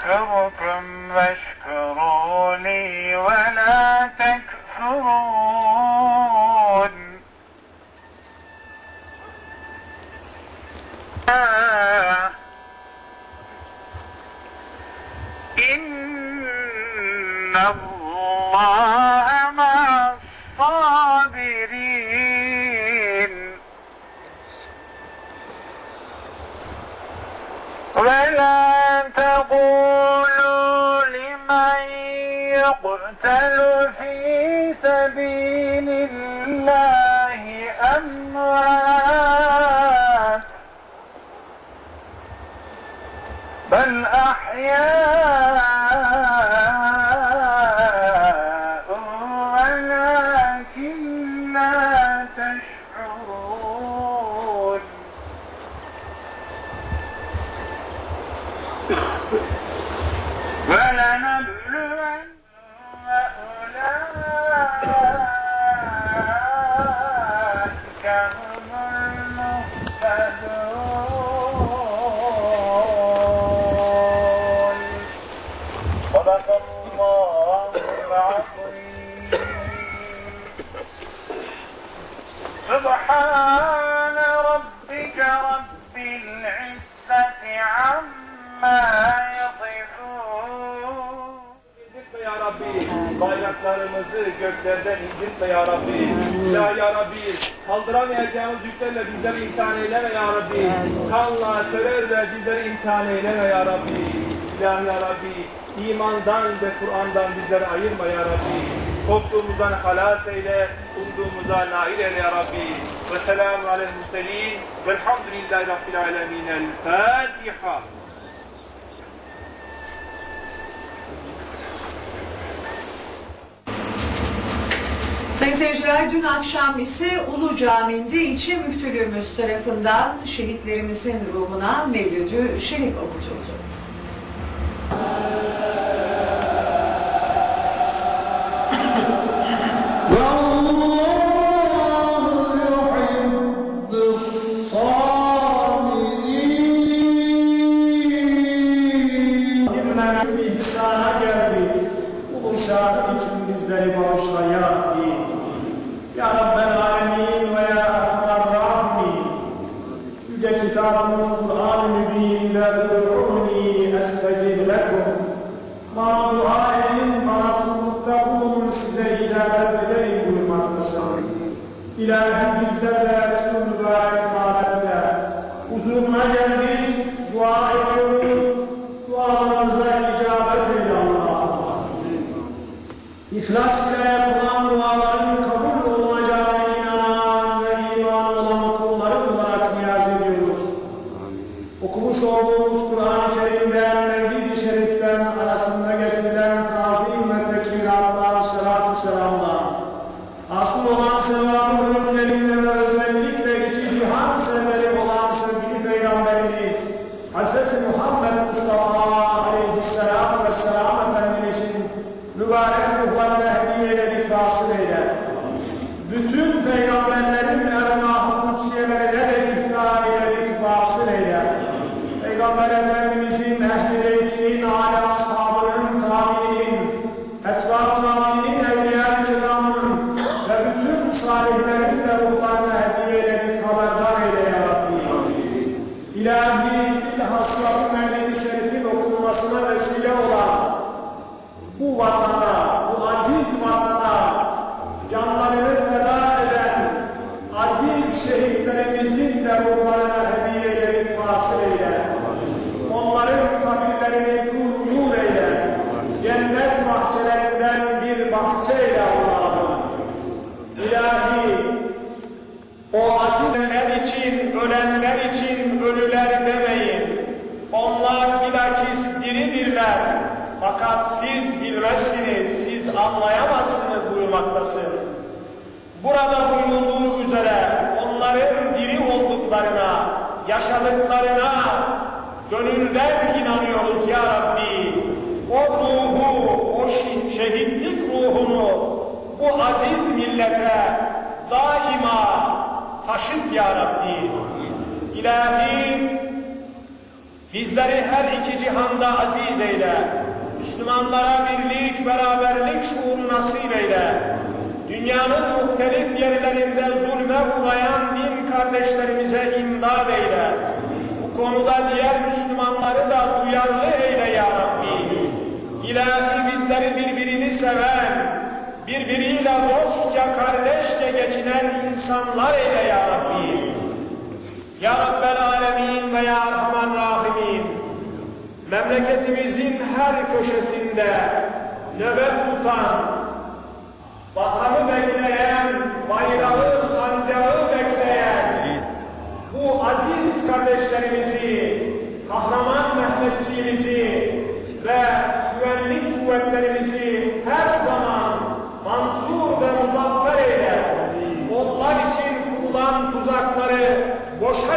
Turbo Brum يقتل في سبيل الله أموات بل أحياء göklerden indirtme ya Rabbi. Ya ya Rabbi. Kaldıramayacağımız yüklerle bizleri imtihan eyleme ya Rabbi. Kanla, terörle bizleri imtihan eyleme ya Rabbi. İlahi ya Rabbi. imandan ve Kur'an'dan bizleri ayırma ya Rabbi. Korktuğumuzdan halas eyle, umduğumuza nail eyle ya Rabbi. Ve selamun alel murselin. Velhamdülillahi Rabbil alemin. El Fatiha. Sayın seyirciler dün akşam ise Ulu Cami'nde ilçe müftülüğümüz tarafından şehitlerimizin ruhuna Mevlüdü Şerif okutuldu. Şahı için bizleri bağışla ya Rabbi. Ya Rabbel Alemin ve ya Erhamer Rahimin. Yüce kitabımız Kur'an-ı Mübin'de Ud'uni estecib lekum. Bana dua edin, bana kullukta bulunun, size icabet edeyim buyurmaktasın. İlahi bizler plus Peygamber Efendimizin, ehl-i beytinin, âli ashabının, tabiinin, etbâ tabiinin, evliya-i ve bütün salihlerin de ruhlarına hediye eyledik, haberdar eyle ya Rabbi. İlahi bilhassa bu Mevlid-i Şerif'in okunmasına vesile olan bu vatana, bu aziz vatana canlarını feda eden aziz şehitlerimizin de ruhlarına hediye eyledik vasıl eyle. Onların kabirlerini nur nur eyle. Cennet bahçelerinden bir bahçe eyle Allah'ım. İlahi o azizler için, ölenler için ölüler demeyin. Onlar bilakis diridirler. Fakat siz bilmezsiniz, siz anlayamazsınız buyurmaktasın. Burada buyurulduğu üzere onların diri olduklarına, yaşadıklarına gönülden inanıyoruz. ya Rabbi. O ruhu, o şi- şehitlik ruhunu bu aziz millete daima taşıt ya Rabbi. İlahi bizleri her iki cihanda aziz eyle. Müslümanlara birlik, beraberlik şuuru nasip eyle. Dünyanın muhtelif yerlerinde zulme uğrayan din kardeşlerimize imdad eyle. Bu konuda diğer Müslümanları da duyarlı eyle ya Rabbi. İlahi bizleri birbirini seven, birbiriyle dostça, kardeşçe geçinen insanlar eyle ya Rabbi. Ya Rabbel Alemin ve Ya Erhamen Rahimin memleketimizin her köşesinde nöbet tutan, vatanı bekleyen, bayrağı, sancağı bekleyen bu aziz kardeşlerimizi, kahraman Mehmetçiğimizi ve güvenlik kuvvetlerimizi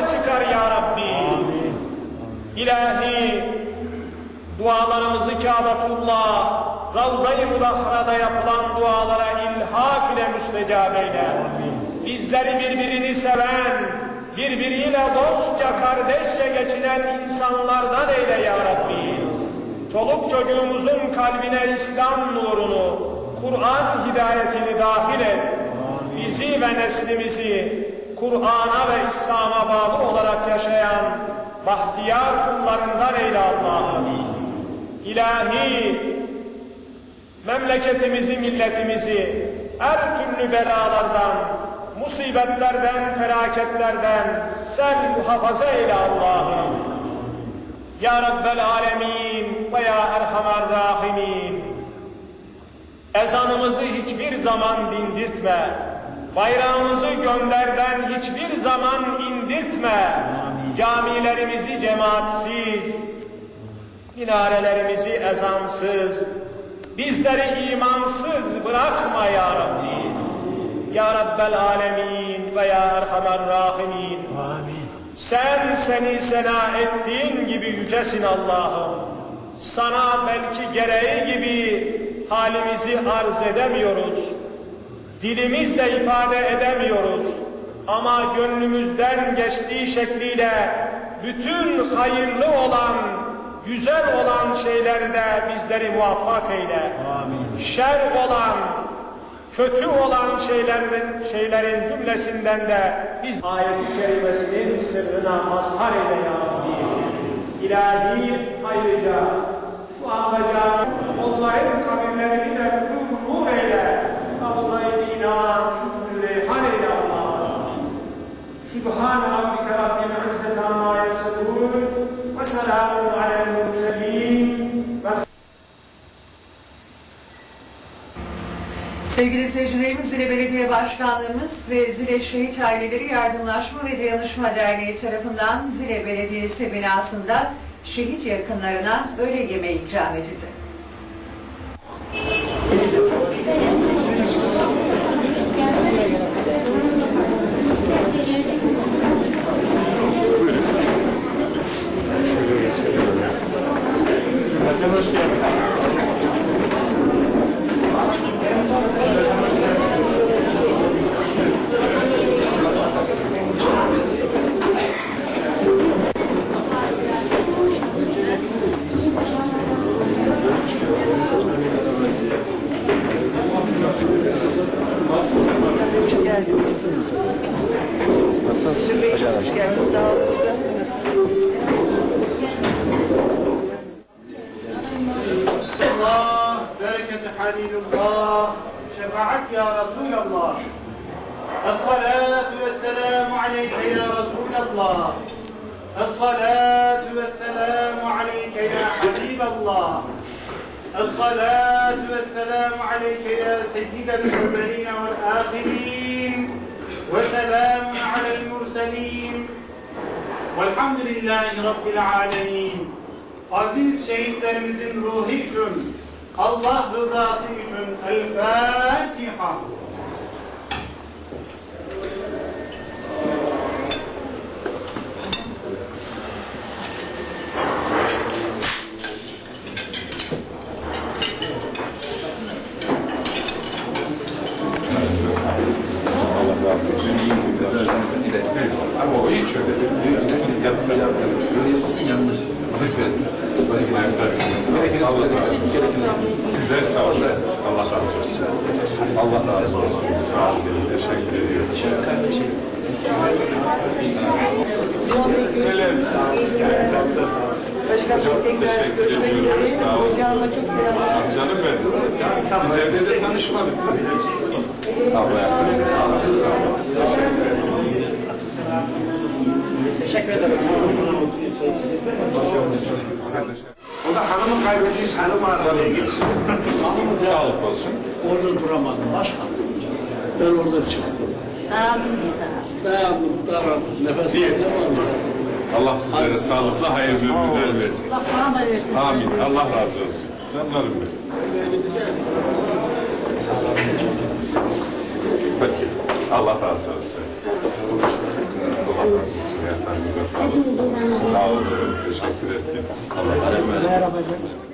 çıkar ya Rabbi. İlahi dualarımızı Kâbetullah, Ravza-i Mudahhara'da yapılan dualara ilhak ile müstecab eyle. Bizleri birbirini seven, birbiriyle dostça, kardeşçe geçinen insanlardan eyle ya Rabbi. Çoluk çocuğumuzun kalbine İslam nurunu, Kur'an hidayetini dahil et. Bizi ve neslimizi Kur'an'a ve İslam'a bağlı olarak yaşayan bahtiyar kullarından eyle Allah'ım. İlahi memleketimizi, milletimizi her türlü belalardan, musibetlerden, felaketlerden sen muhafaza eyle Allah'ım. Ya Rabbel Alemin ve Ya Erhamer Rahimin. Ezanımızı hiçbir zaman dindirtme. Bayrağımızı gönderden hiçbir zaman indirtme. Camilerimizi cemaatsiz, minarelerimizi ezansız, bizleri imansız bırakma ya Rabbi. Ya Rabbel Alemin ve Ya Erhamer Rahimin. Sen seni sena ettiğin gibi yücesin Allah'ım. Sana belki gereği gibi halimizi arz edemiyoruz. Dilimizle ifade edemiyoruz. Ama gönlümüzden geçtiği şekliyle bütün hayırlı olan, güzel olan şeylerde bizleri muvaffak eyle. Şer olan, kötü olan şeylerin, şeylerin cümlesinden de biz ayet-i kerimesinin sırrına mazhar eyle ya alel murselin ve Sevgili seyircilerimiz Zile Belediye Başkanlığımız ve Zile Şehit Aileleri Yardımlaşma ve Dayanışma Derneği tarafından Zile Belediyesi binasında şehit yakınlarına öğle yemeği ikram edildi. الله بركة حليل الله شفاعك يا رسول الله الصلاة والسلام عليك يا رسول الله الصلاة والسلام عليك يا حبيب الله الصلاة والسلام عليك يا سيد الأولين والآخرين وسلام على المرسلين والحمد لله رب العالمين Aziz şehitlerimizin ruhu için, Allah rızası için El Fatiha. tanıdığım ile. Evet. Ama o hiç şöyle diyor ki yapma yapma. Böyle yapmasın yanlış. Bunu şöyle. Böyle bir yerler. Gerekeni söyledik. Gerekeni. Sizler sağ olun. Allah razı olsun. Allah razı olsun. Sağ olun. Teşekkür ediyorum. Kardeşim. Başkanım tekrar görüşmek üzere. Hocama çok selamlar. Canım benim. Biz evde de tanışmadık. Ablaya. Sağ olun. O da hanımı kaybetmiş, hanım aramaya gitsin. Sağlık olsun. Orada duramadım başkan. Ben orada çıktım. Daraldım diye daraldım. Dayandım, daraldım. Nefes alamaz. Allah sizlere sağlıklı, hayırlı ömürler versin. Allah sana da versin. Amin. Allah razı olsun. Canlarım benim. Peki. Allah razı olsun. Allah razı. Sağ olun. Teşekkür ederim. Allah razı olsun.